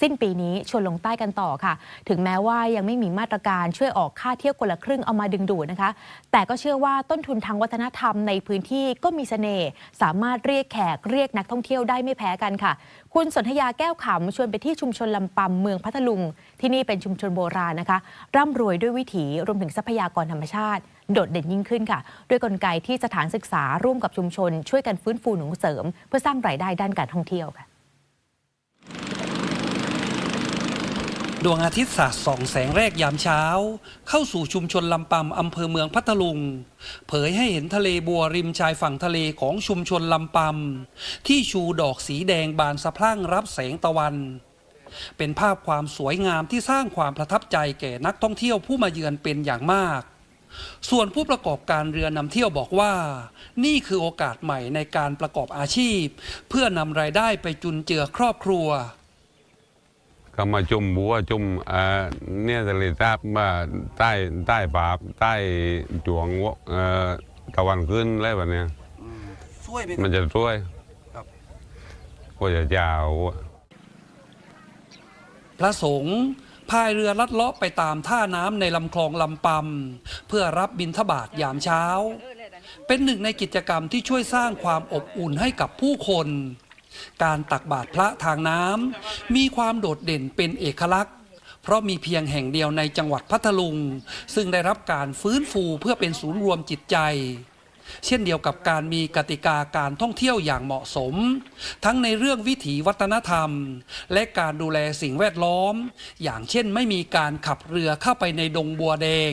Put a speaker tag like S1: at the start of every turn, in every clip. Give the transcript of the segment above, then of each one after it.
S1: สิ้นปีนี้ชวนลงใต้กันต่อค่ะ ถึงแม้ว่ายังไม่มีมาตรการช่วยออกค่าเที่ยวคนละครึ่งเอามาดึงดูดนะคะ แต่ก็เชื่อว่าต้นทุนทางวัฒนธรรมในพื้นที่ก็มีเสน่ห์สามารถเรียกแขกเรียกนักท่องเที่ยวได้ไม่แพ้กันค่ะ คุณสนธยาแก้วขำชวนไปที่ชุมชนลำปำเมืองพัทลุง ที่นี่เป็นชุมชนโบราณนะคะ ร่ำรวยด้วยวิถีรวมถึงทรัพยากรธรรมชาติ โดดเด่นยิ่งขึ้นค่ะ ด้วยกลไกที่สถานศึกษาร่วมกับชุมชน ช่วยกันฟื้นฟูหนุนเสริม เพื่อสร้างรายได้ด้านการท่องเที่ยวค่ะ
S2: ดวงอาทิตย์สาดส่องแสงแรกยามเช้า เข้าสู่ชุมชนลำปำอำเภอเมืองพัทลุง เผยให้เห็นทะเลบัวริมชายฝั่งทะเลของชุมชนลำปำที่ชูดอกสีแดงบานสะพรั่งรับแสงตะวัน เป็นภาพความสวยงามที่สร้างความประทับใจแก่นักท่องเที่ยวผู้มาเยือนเป็นอย่างมาก ส่วนผู้ประกอบการเรือนำเที่ยวบอกว่า นี่คือโอกาสใหม่ในการประกอบอาชีพ เพื่อนำรายได้ไปจุนเจือครอบครัว
S3: ก็มาจุ่มบัวจุ่มเอ่อเนี่ยทะเลสาบมาใต้ใต้บาปใต้จวงเอ่อตะวันขึ้นอะไรแบบเนี้ย
S2: ช่วยไป
S3: มันจะช่วย
S2: ครับ
S3: ก็จะยาว
S2: พระสงฆ์พายเรือลัดเลาะไปตามท่าน้ำในลำคลองลำปำเพื่อรับบิณฑบาตยามเช้า เป็นหนึ่งในกิจกรรมที่ช่วยสร้างความอบอุ่นให้กับผู้คน การตักบาตรพระทางน้ำมีความโดดเด่นเป็นเอกลักษณ์ เพราะมีเพียงแห่งเดียวในจังหวัดพัทลุง ซึ่งได้รับการฟื้นฟูเพื่อเป็นศูนย์รวมจิตใจ เช่นเดียวกับการมีกติกาการท่องเที่ยวอย่างเหมาะสม ทั้งในเรื่องวิถีวัฒนธรรม และการดูแลสิ่งแวดล้อม อย่างเช่นไม่มีการขับเรือเข้าไปในดงบัวแดง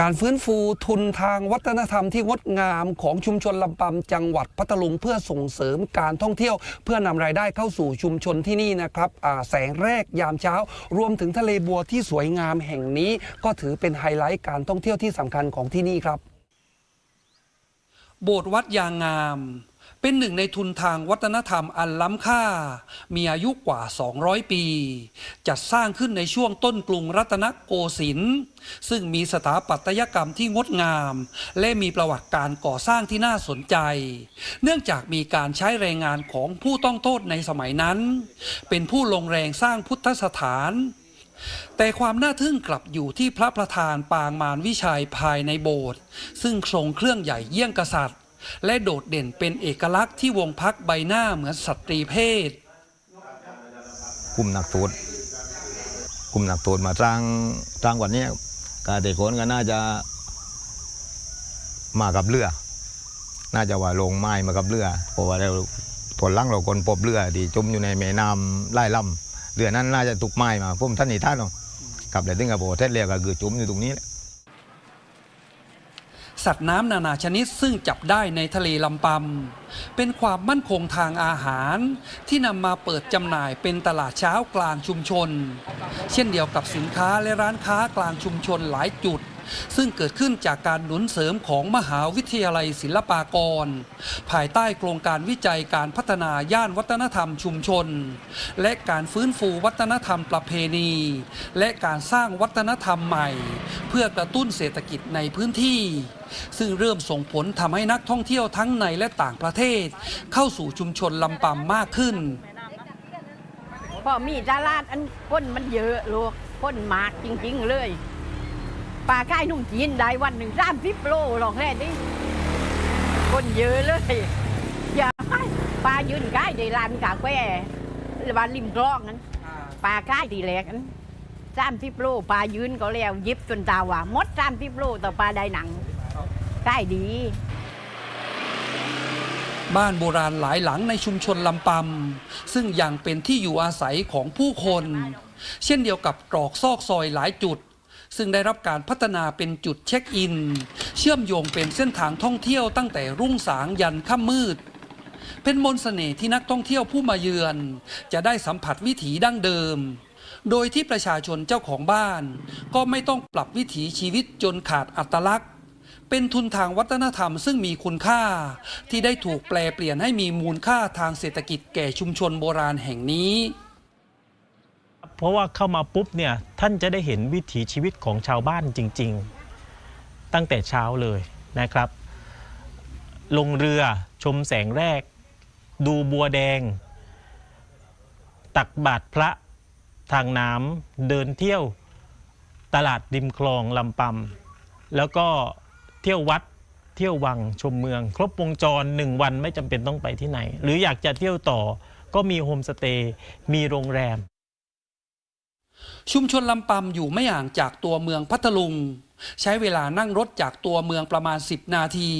S2: การฟื้นฟูทุนทางวัฒนธรรมที่งดงามของชุมชนลำปำจังหวัดพัทลุงเพื่อส่งเสริมการท่องเที่ยว เพื่อนำรายได้เข้าสู่ชุมชนที่นี่นะครับแสงแรกยามเช้า รวมถึงทะเลบัวที่สวยงามแห่งนี้ ก็ถือเป็นไฮไลท์การท่องเที่ยวที่สำคัญของที่นี่ครับ โบสถ์วัดยางงาม เป็นหนึ่งในทุนทางวัฒนธรรมอันล้ำค่า มีอายุกว่า 200 ปี จัดสร้างขึ้นในช่วงต้นกรุงรัตนโกสินทร์ซึ่งมีสถาปัตยกรรมที่งดงาม และมีประวัติการก่อสร้างที่น่าสนใจ เนื่องจากมีการใช้แรงงานของผู้ต้องโทษในสมัยนั้น เป็นผู้ลงแรงสร้างพุทธสถานแต่ความน่าทึ่งกลับอยู่ที่พระประธานปางมารวิชัยภายในโบสถ์ซึ่งทรงเครื่องใหญ่เยี่ยงกษัตริย์ และโดดเด่นเป็นเอกลักษณ์ที่วงพักใบหน้าเหมือนสตรีเพศ
S4: กลุ่มนักโทษกลุ่มนักโทษมาสร้างสร้างวันนี้กาเตคนก็น่าจะมากับเรือ น่าจะว่าลงไม้มากับเรือเพราะว่าเราผลลังเราคนพบเรือที่จมอยู่ในแม่น้ำไล่ลำเรือนั้นน่าจะถูกไม้มาพุ่มท่านนี่ท่านเนาะกับเลยถึงกับโบเทศเรียกก็คือจมอยู่ตรงนี้แหละ
S2: สัตว์น้ำนานาชนิดซึ่งจับได้ในทะเลลำปำเป็นความมั่นคงทางอาหาร ที่นำมาเปิดจำหน่ายเป็นตลาดเช้ากลางชุมชน เช่นเดียวกับสินค้าและร้านค้ากลางชุมชนหลายจุด ซึ่งเกิดขึ้นจากการหนุนเสริมของมหาวิทยาลัยศิลปากร ภายใต้โครงการวิจัยการพัฒนาย่านวัฒนธรรมชุมชน และการฟื้นฟูวัฒนธรรมประเพณี และการสร้างวัฒนธรรมใหม่ เพื่อกระตุ้นเศรษฐกิจในพื้นที่ ซึ่งเริ่มส่งผลทำให้นักท่องเที่ยวทั้งในและต่างประเทศ เข้าสู่ชุมชนลำปำมากขึ้น
S5: พอมีตลาดอันคนมันเยอะลูกคนมากจริง ๆ เลย ปลาค่ายนุ่งจีนได้วันหนึ่งสามสิบโลหรอกแค่นี้คนเยอะเลยอย่าให้ปลายืนใกล้ในร้านกาแฟหรือว่าริมคลองนั้นปลาค่ายทีแรกนั้นสามสิบโลปลายืนก็แล้วยิบจนตาว่าหมดสามสิบโลต่อปลาได้หนังใกล้ดี
S2: บ้านโบราณหลายหลังในชุมชนลำปำซึ่งยังเป็นที่อยู่อาศัยของผู้คน เช่นเดียวกับตรอกซอกซอยหลายจุด ซึ่งได้รับการพัฒนาเป็นจุดเช็คอิน เชื่อมโยงเป็นเส้นทางท่องเที่ยวตั้งแต่รุ่งสางยันค่ำมืด เป็นมนต์เสน่ห์ที่นักท่องเที่ยวผู้มาเยือน จะได้สัมผัสวิถีดั้งเดิม โดยที่ประชาชนเจ้าของบ้าน ก็ไม่ต้องปรับวิถีชีวิตจนขาดอัตลักษณ์เป็นทุนทางวัฒนธรรมซึ่งมีคุณค่า ที่ได้ถูกแปลเปลี่ยนให้มีมูลค่าทางเศรษฐกิจแก่ชุมชนโบราณแห่งนี้
S6: เพราะว่าเข้ามาปุ๊บเนี่ยท่านจะได้เห็นวิถีชีวิตของชาวบ้านจริง ๆ ตั้งแต่เช้าเลยนะครับ ลงเรือชมแสงแรก ดูบัวแดง ตักบาตรพระทางน้ำเดินเที่ยวตลาดริมคลองลำปำแล้วก็เที่ยววัดเที่ยววังชมเมือง ครบวงจรหนึ่งวันไม่จำเป็นต้องไปที่ไหน หรืออยากจะเที่ยวต่อก็มีโฮมสเตย์มีโรงแรม
S2: ชุมชนลำปำอยู่ไม่ห่างจากตัวเมืองพัทลุง ใช้เวลานั่งรถจากตัวเมืองประมาณ 10 นาที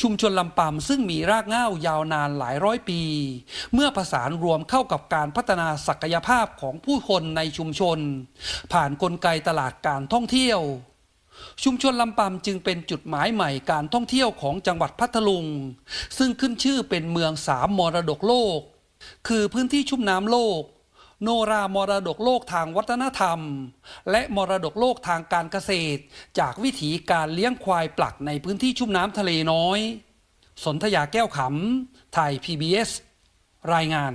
S2: ชุมชนลำปำซึ่งมีรากเหง้ายาวนานหลายร้อยปี เมื่อประสานรวมเข้ากับการพัฒนาศักยภาพของผู้คนในชุมชน ผ่านนกลไกตลาดการท่องเที่ยว ชุมชนลำปำจึงเป็นจุดหมายใหม่การท่องเที่ยวของจังหวัดพัทลุง ซึ่งขึ้นชื่อเป็นเมืองสามมรดกโลก คือพื้นที่ชุ่มน้ำโลก โนรามรดกโลกทางวัฒนธรรม และมรดกโลกทางการเกษตร จากวิถีการเลี้ยงควายปลักในพื้นที่ชุ่มน้ำทะเลน้อย สนธยาแก้วขำไทย PBS รายงาน